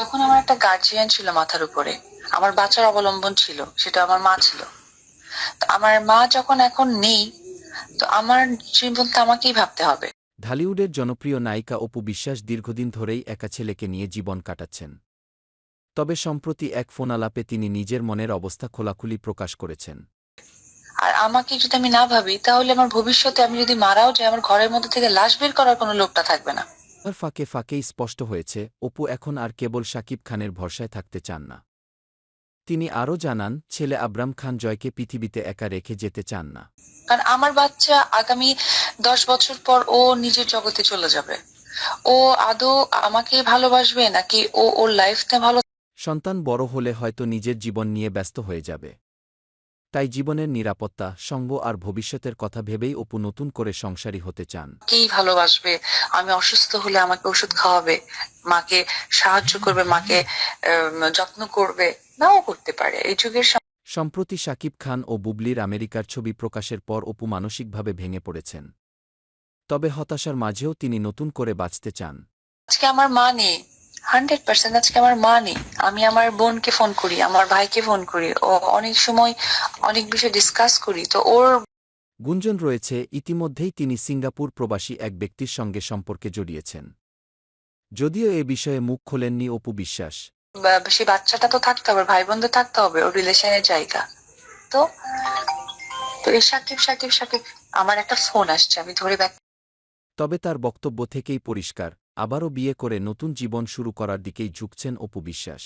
তখন আমার একটা গার্জিয়ান ছিল মাথার উপরে। আমার বাচ্চার অবলম্বন ছিল সেটা আমার মা ছিল। আমার মা যখন এখন নেই তো আমার জীবনটা আমাকেই ভাবতে হবে। ঢালিউডের জনপ্রিয় নায়িকা অপু বিশ্বাস দীর্ঘদিন ধরেই একা ছেলেকে নিয়ে জীবন কাটাচ্ছেন। তবে সম্প্রতি এক ফোনালাপে তিনি নিজের মনের অবস্থা খোলাখুলি প্রকাশ করেছেন। আর আমাকে যদি আমি না ভাবি তাহলে আমার ভবিষ্যতে আমি যদি মারাও যাই আমার ঘরের মধ্যে থেকে লাশ বের করার কোনো লোকটা থাকবে না। আর ফাঁকে ফাঁকেই স্পষ্ট হয়েছে অপু এখন আর কেবল শাকিব খানের ভরসায় থাকতে চান না। তিনি আরও জানান ছেলে আবরাম খান জয়কে পৃথিবীতে একা রেখে যেতে চান না। কারণ আমার বাচ্চা আগামী দশ বছর পর ও নিজের জগতে চলে যাবে। ও আদৌ আমাকে ভালোবাসবে নাকি ও ওর লাইফটা ভালো সন্তান বড় হলে হয়তো নিজের জীবন নিয়ে ব্যস্ত হয়ে যাবে। তাই জীবনের নিরাপত্তা সঙ্গ আর ভবিষ্যতের কথা ভেবেই অপু নতুন করে সংসারী হতে চান। কেই ভালোবাসবে? আমি অসুস্থ হলে আমাকে ওষুধ খাওয়াবে মাকে সাহায্য করবে মাকে যত্ন করবে নাও করতে পারে। এই যুগের সম্প্রতি শাকিব খান ও বুবলির আমেরিকার ছবি প্রকাশের পর অপু মানসিকভাবে ভেঙে পড়েছেন। তবে হতাশার মাঝেও তিনি নতুন করে বাঁচতে চান। আজকে আমার মা নেই। হান্ড্রেড পার্সেন্ট আজকে আমার মা নেই। আমি আমার বোনকে ফোন করি আমার ভাইকে ফোন করি। ও অনেক সময় অনেক বিষয় ডিসকাস করি। তো ওর গুঞ্জন রয়েছে ইতিমধ্যেই তিনি সিঙ্গাপুর প্রবাসী এক ব্যক্তির সঙ্গে সম্পর্কে জড়িয়েছেন। যদিও এ বিষয়ে মুখ খোলেননি অপু বিশ্বাস। সে বাচ্চাটা তো থাকতে হবে ভাই বোনদের থাকতে হবে ওর রিলেশনের জায়গা। তো তো এই সাকিব সাকিব সাকিব আমার একটা ফোন আসছে আমি ধরে ব্যাক তবে তার বক্তব্য থেকেই পরিষ্কার। আবারও বিয়ে করে নতুন জীবন শুরু করার দিকেই ঝুঁকছেন অপু বিশ্বাস।